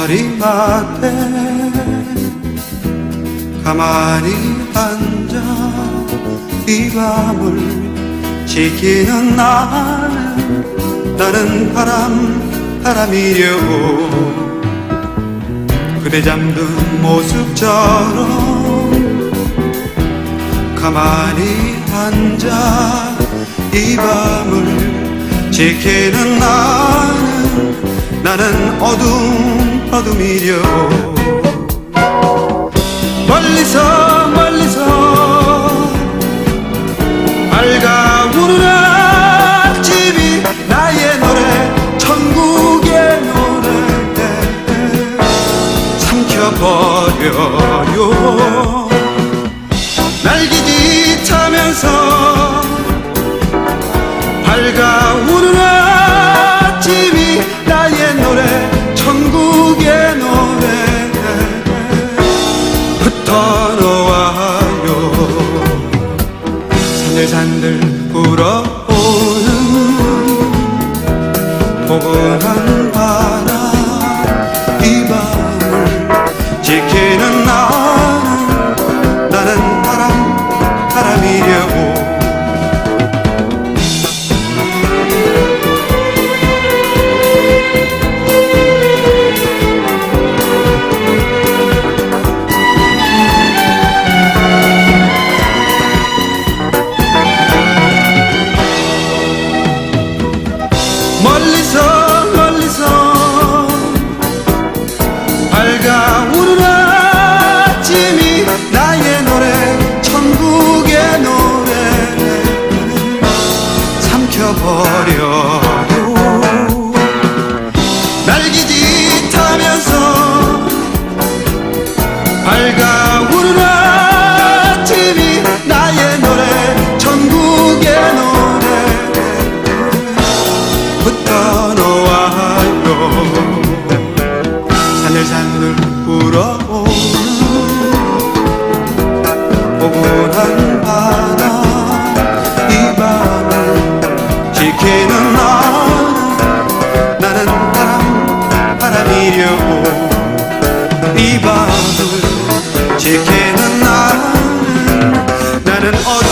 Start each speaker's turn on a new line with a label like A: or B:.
A: 머리맡에 가만히 앉아. 이 밤을 지키는 나는 나는 바람 바람이려 그대 잠든 모습처럼 가만히 앉아. 이 밤을 지키는 나는 나는 어둠 어둠이려. 멀리서 멀리서 밝아오는 아침이 나의 노래 천국의 노래. 삼켜버려요. 날개짓 하면서 밝아오는 산들산들 불어오는 포근한 바람 잊어버려도 날기짓하면서 밝아 오는 아침이 나의 노래 천국의 노래부터 놓아요 산을 산들 이려온 이 밤을 지키는 나는 나는 어디